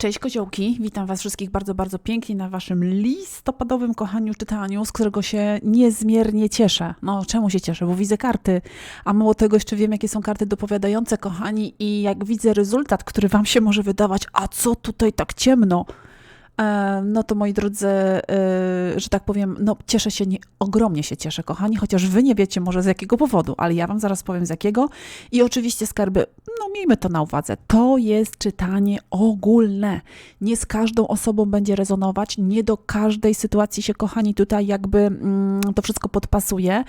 Cześć koziołki, witam Was wszystkich bardzo, bardzo pięknie na Waszym listopadowym kochaniu czytaniu, z którego się niezmiernie cieszę. No czemu się cieszę? Bo widzę karty, a mało tego jeszcze wiem, jakie są karty dopowiadające, kochani, i jak widzę rezultat, który Wam się może wydawać, a co tutaj tak ciemno? E, no to moi drodzy, e, że tak powiem, no cieszę się, nie, ogromnie się cieszę, kochani, chociaż wy nie wiecie może z jakiego powodu, ale ja wam zaraz powiem z jakiego. I oczywiście skarby, no miejmy to na uwadze, to jest czytanie ogólne. Nie z każdą osobą będzie rezonować, nie do każdej sytuacji się, kochani, tutaj jakby mm, to wszystko podpasuje.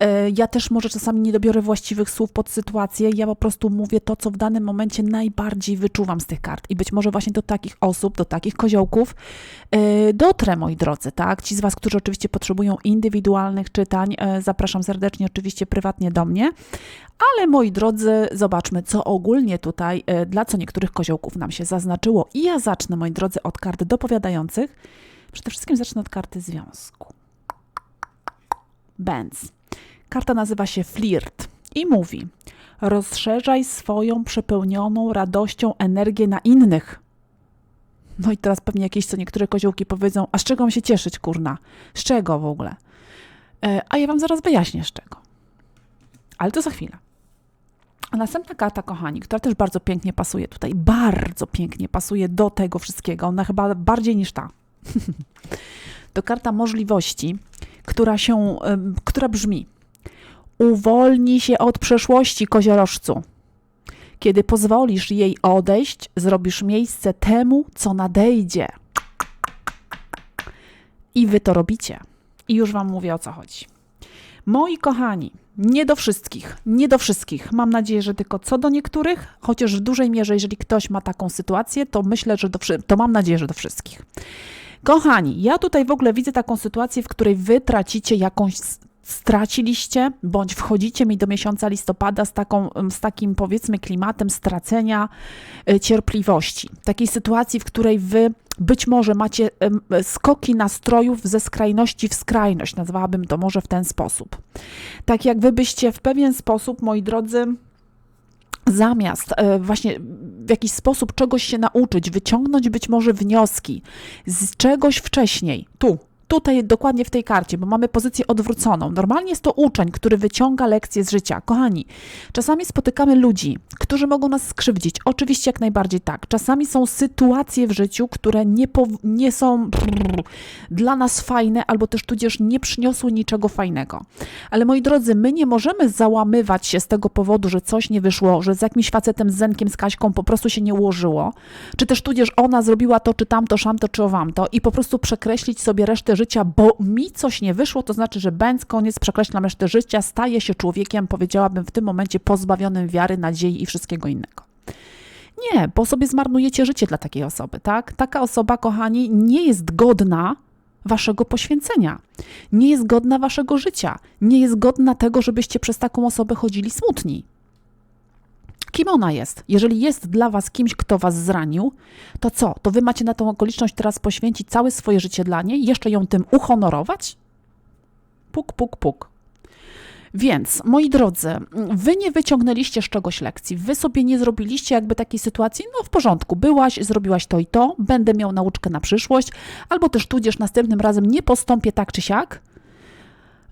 E, ja też może czasami nie dobiorę właściwych słów pod sytuację, ja po prostu mówię to, co w danym momencie najbardziej wyczuwam z tych kart. I być może właśnie do takich osób, do takich koziołków, E, dotrę, moi drodzy, tak? Ci z Was, którzy oczywiście potrzebują indywidualnych czytań, e, zapraszam serdecznie oczywiście prywatnie do mnie. Ale moi drodzy, zobaczmy, co ogólnie tutaj e, dla co niektórych koziołków nam się zaznaczyło. I ja zacznę, moi drodzy, od kart dopowiadających. Przede wszystkim zacznę od karty związku. Benz. Karta nazywa się Flirt i mówi: rozszerzaj swoją przepełnioną radością energię na innych. No i teraz pewnie jakieś co niektóre koziołki powiedzą, a z czego mam się cieszyć, kurna? Z czego w ogóle? E, a ja wam zaraz wyjaśnię z czego. Ale to za chwilę. A następna karta, kochani, która też bardzo pięknie pasuje tutaj, bardzo pięknie pasuje do tego wszystkiego, ona chyba bardziej niż ta. to karta możliwości, która się, która brzmi uwolnij się od przeszłości, koziorożcu. Kiedy pozwolisz jej odejść, zrobisz miejsce temu, co nadejdzie. I wy to robicie. I już wam mówię o co chodzi. Moi kochani, nie do wszystkich, nie do wszystkich. Mam nadzieję, że tylko co do niektórych, chociaż w dużej mierze, jeżeli ktoś ma taką sytuację, to myślę, że do, to mam nadzieję, że do wszystkich. Kochani, ja tutaj w ogóle widzę taką sytuację, w której wy tracicie jakąś straciliście, bądź wchodzicie mi do miesiąca listopada z, taką, z takim powiedzmy klimatem stracenia y, cierpliwości. Takiej sytuacji, w której wy być może macie skoki nastrojów ze skrajności w skrajność, nazwałabym to może w ten sposób. Tak jak wy byście w pewien sposób, moi drodzy, zamiast e, właśnie w jakiś sposób czegoś się nauczyć, wyciągnąć być może wnioski z czegoś wcześniej, tu, tutaj dokładnie w tej karcie, bo mamy pozycję odwróconą. Normalnie jest to uczeń, który wyciąga lekcje z życia. Kochani, czasami spotykamy ludzi, którzy mogą nas skrzywdzić. Oczywiście jak najbardziej tak. Czasami są sytuacje w życiu, które nie, nie są brrr, dla nas fajne, albo też tudzież nie przyniosły niczego fajnego. Ale moi drodzy, my nie możemy załamywać się z tego powodu, że coś nie wyszło, że z jakimś facetem, z Zenkiem, z Kaśką po prostu się nie ułożyło, czy też tudzież ona zrobiła to, czy tamto, szamto, czy owamto i po prostu przekreślić sobie resztę życia bo mi coś nie wyszło, to znaczy, że Benz koniec przekreślam resztę życia, staje się człowiekiem, powiedziałabym w tym momencie pozbawionym wiary, nadziei i wszystkiego innego. Nie, bo sobie zmarnujecie życie dla takiej osoby, tak? Taka osoba, kochani, nie jest godna waszego poświęcenia, nie jest godna waszego życia, nie jest godna tego, żebyście przez taką osobę chodzili smutni. Kim ona jest? Jeżeli jest dla was kimś, kto was zranił, to co? To wy macie na tą okoliczność teraz poświęcić całe swoje życie dla niej, jeszcze ją tym uhonorować? Puk, puk, puk. Więc, moi drodzy, wy nie wyciągnęliście z czegoś lekcji, wy sobie nie zrobiliście jakby takiej sytuacji, no w porządku, byłaś, zrobiłaś to i to, będę miał nauczkę na przyszłość, albo też tudzież następnym razem nie postąpię tak czy siak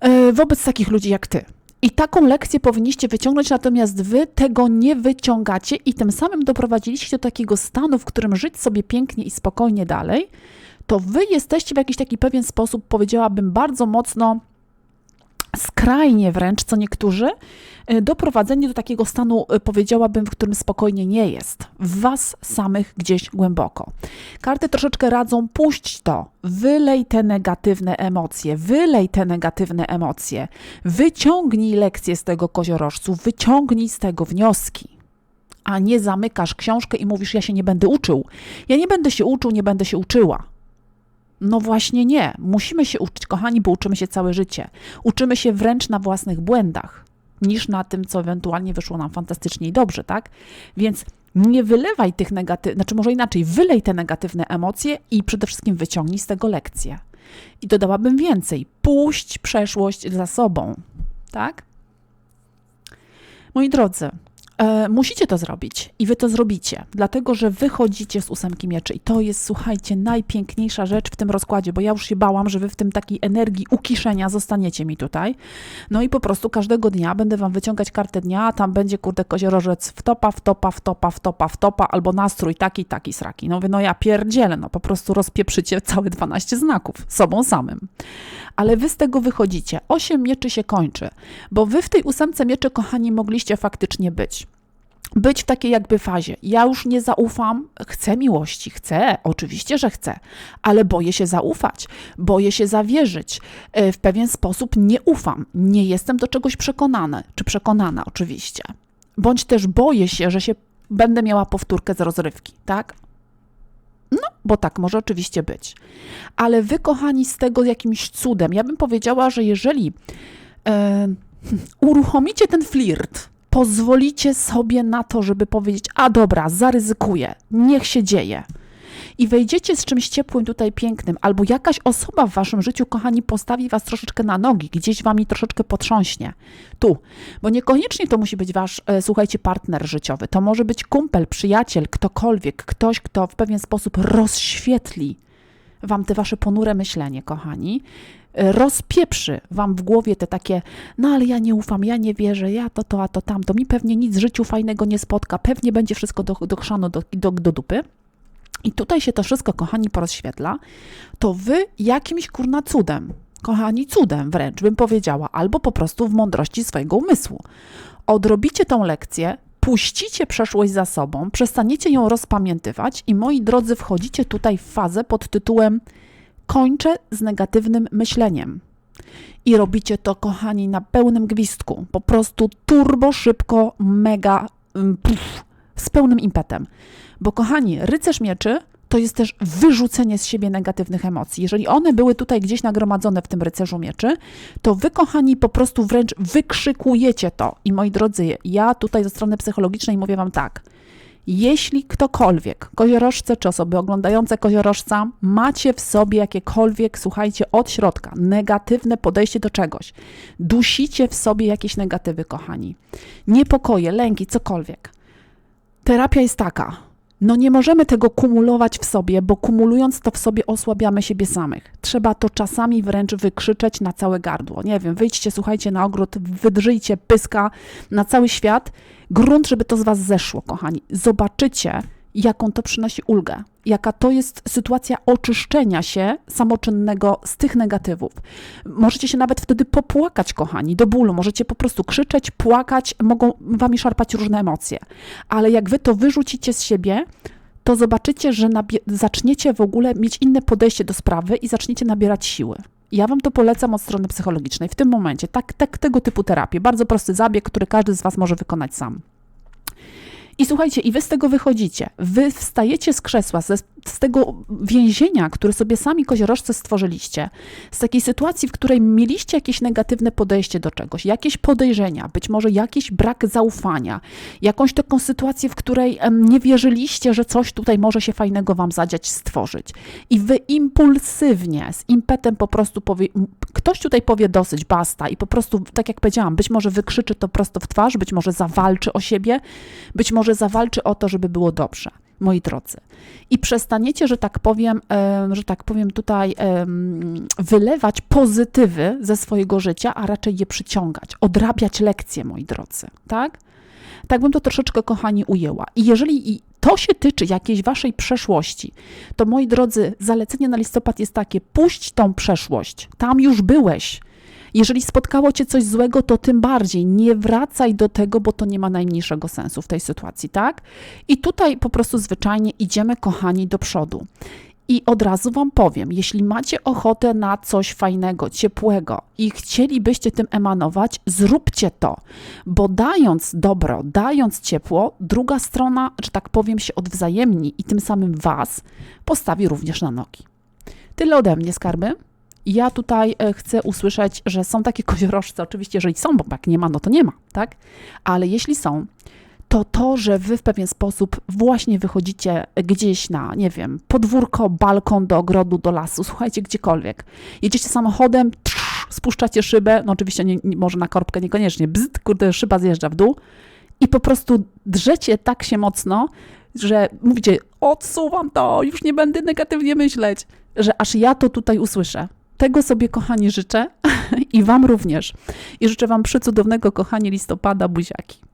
yy, wobec takich ludzi jak ty. I taką lekcję powinniście wyciągnąć, natomiast wy tego nie wyciągacie i tym samym doprowadziliście do takiego stanu, w którym żyć sobie pięknie i spokojnie dalej, to wy jesteście w jakiś taki pewien sposób, powiedziałabym, bardzo mocno skrajnie wręcz, co niektórzy, y, doprowadzenie do takiego stanu, y, powiedziałabym, w którym spokojnie nie jest. W was samych gdzieś głęboko. Karty troszeczkę radzą, puść to, wylej te negatywne emocje, wylej te negatywne emocje, wyciągnij lekcje z tego koziorożcu, wyciągnij z tego wnioski. A nie zamykasz książkę i mówisz, ja się nie będę uczył. Ja nie będę się uczył, nie będę się uczyła. No właśnie nie. Musimy się uczyć, kochani, bo uczymy się całe życie. Uczymy się wręcz na własnych błędach, niż na tym, co ewentualnie wyszło nam fantastycznie i dobrze, tak? Więc nie wylewaj tych negatywnych, znaczy może inaczej, wylej te negatywne emocje i przede wszystkim wyciągnij z tego lekcję. I dodałabym więcej, puść przeszłość za sobą, tak? Moi drodzy, E, musicie to zrobić i wy to zrobicie, dlatego że wychodzicie z ósemki mieczy i to jest, słuchajcie, najpiękniejsza rzecz w tym rozkładzie, bo ja już się bałam, że wy w tym takiej energii ukiszenia zostaniecie mi tutaj. No i po prostu każdego dnia będę wam wyciągać kartę dnia, a tam będzie, kurde, koziorożec w topa, w topa, w topa, w topa, w topa, albo nastrój taki, taki, sraki. No mówię, no ja pierdzielę, no po prostu rozpieprzycie całe 12 znaków sobą samym. Ale wy z tego wychodzicie. Osiem mieczy się kończy, bo wy w tej ósemce mieczy, kochani, mogliście faktycznie być być w takiej jakby fazie. Ja już nie zaufam, chcę miłości, chcę, oczywiście, że chcę, ale boję się zaufać, boję się zawierzyć. E, W pewien sposób nie ufam, nie jestem do czegoś przekonana, czy przekonana oczywiście. Bądź też boję się, że się będę miała powtórkę z rozrywki, tak? No, bo tak może oczywiście być. Ale wy, kochani, z tego jakimś cudem, ja bym powiedziała, że jeżeli e, uruchomicie ten flirt, pozwolicie sobie na to, żeby powiedzieć: A dobra, zaryzykuję, niech się dzieje. I wejdziecie z czymś ciepłym, tutaj pięknym, albo jakaś osoba w waszym życiu, kochani, postawi was troszeczkę na nogi, gdzieś wami troszeczkę potrząśnie. Tu, bo niekoniecznie to musi być wasz, e, słuchajcie, partner życiowy. To może być kumpel, przyjaciel, ktokolwiek, ktoś, kto w pewien sposób rozświetli wam te wasze ponure myślenie, kochani, rozpieprzy wam w głowie te takie, no ale ja nie ufam, ja nie wierzę, ja to, to, a to tamto, mi pewnie nic w życiu fajnego nie spotka, pewnie będzie wszystko do, do chrzanu, do, do, do dupy. I tutaj się to wszystko, kochani, porozświetla, to wy jakimś kurna cudem, kochani, cudem wręcz bym powiedziała, albo po prostu w mądrości swojego umysłu, odrobicie tą lekcję, puścicie przeszłość za sobą, przestaniecie ją rozpamiętywać i moi drodzy, wchodzicie tutaj w fazę pod tytułem kończę z negatywnym myśleniem. I robicie to, kochani, na pełnym gwizdku. Po prostu turbo, szybko, mega, mm, puf, z pełnym impetem. Bo, kochani, rycerz mieczy to jest też wyrzucenie z siebie negatywnych emocji. Jeżeli one były tutaj gdzieś nagromadzone w tym rycerzu mieczy, to wy, kochani, po prostu wręcz wykrzykujecie to. I moi drodzy, ja tutaj ze strony psychologicznej mówię wam tak. Jeśli ktokolwiek, koziorożce czy osoby oglądające koziorożca, macie w sobie jakiekolwiek, słuchajcie, od środka, negatywne podejście do czegoś, dusicie w sobie jakieś negatywy, kochani, niepokoje, lęki, cokolwiek. Terapia jest taka. No nie możemy tego kumulować w sobie, bo kumulując to w sobie osłabiamy siebie samych. Trzeba to czasami wręcz wykrzyczeć na całe gardło. Nie wiem, wyjdźcie, słuchajcie na ogród, wydrzyjcie pyska na cały świat. Grunt, żeby to z was zeszło, kochani. Zobaczycie, jaką to przynosi ulgę. Jaka to jest sytuacja oczyszczenia się samoczynnego z tych negatywów. Możecie się nawet wtedy popłakać, kochani, do bólu. Możecie po prostu krzyczeć, płakać, mogą wami szarpać różne emocje. Ale jak wy to wyrzucicie z siebie, to zobaczycie, że zaczniecie w ogóle mieć inne podejście do sprawy i zaczniecie nabierać siły. Ja Wam to polecam od strony psychologicznej w tym momencie. Tak, tak, tego typu terapię. Bardzo prosty zabieg, który każdy z Was może wykonać sam. I słuchajcie, i wy z tego wychodzicie. Wy wstajecie z krzesła, ze, z tego więzienia, które sobie sami koziorożce stworzyliście, z takiej sytuacji, w której mieliście jakieś negatywne podejście do czegoś, jakieś podejrzenia, być może jakiś brak zaufania, jakąś taką sytuację, w której nie wierzyliście, że coś tutaj może się fajnego wam zadziać, stworzyć. I wy impulsywnie, z impetem po prostu powie, ktoś tutaj powie dosyć, basta i po prostu, tak jak powiedziałam, być może wykrzyczy to prosto w twarz, być może zawalczy o siebie, być może zawalczy o to, żeby było dobrze, moi drodzy. I przestaniecie, że tak powiem, em, że tak powiem tutaj wylewać pozytywy ze swojego życia, a raczej je przyciągać, odrabiać lekcje, moi drodzy, tak? Tak bym to troszeczkę, kochani, ujęła. I jeżeli i to się tyczy jakiejś waszej przeszłości, to moi drodzy, zalecenie na listopad jest takie: puść tą przeszłość, tam już byłeś. Jeżeli spotkało cię coś złego, to tym bardziej nie wracaj do tego, bo to nie ma najmniejszego sensu w tej sytuacji, tak? I tutaj po prostu zwyczajnie idziemy, kochani, do przodu. I od razu Wam powiem, jeśli macie ochotę na coś fajnego, ciepłego i chcielibyście tym emanować, zróbcie to, bo dając dobro, dając ciepło, druga strona, że tak powiem, się odwzajemni i tym samym Was postawi również na nogi. Tyle ode mnie, skarby. Ja tutaj e, chcę usłyszeć, że są takie koziorożce, oczywiście, jeżeli są, bo jak nie ma, no to nie ma, tak? Ale jeśli są, to to, że wy w pewien sposób właśnie wychodzicie gdzieś na, nie wiem, podwórko, balkon, do ogrodu, do lasu, słuchajcie, gdziekolwiek. Jedziecie samochodem, trz, spuszczacie szybę, no oczywiście nie, może na korbkę niekoniecznie, bzd, kurde, szyba zjeżdża w dół i po prostu drzecie tak się mocno, że mówicie, odsuwam to, już nie będę negatywnie myśleć, że aż ja to tutaj usłyszę. Tego sobie, kochani, życzę i Wam również. I życzę Wam przycudownego, kochani, listopada, buziaki.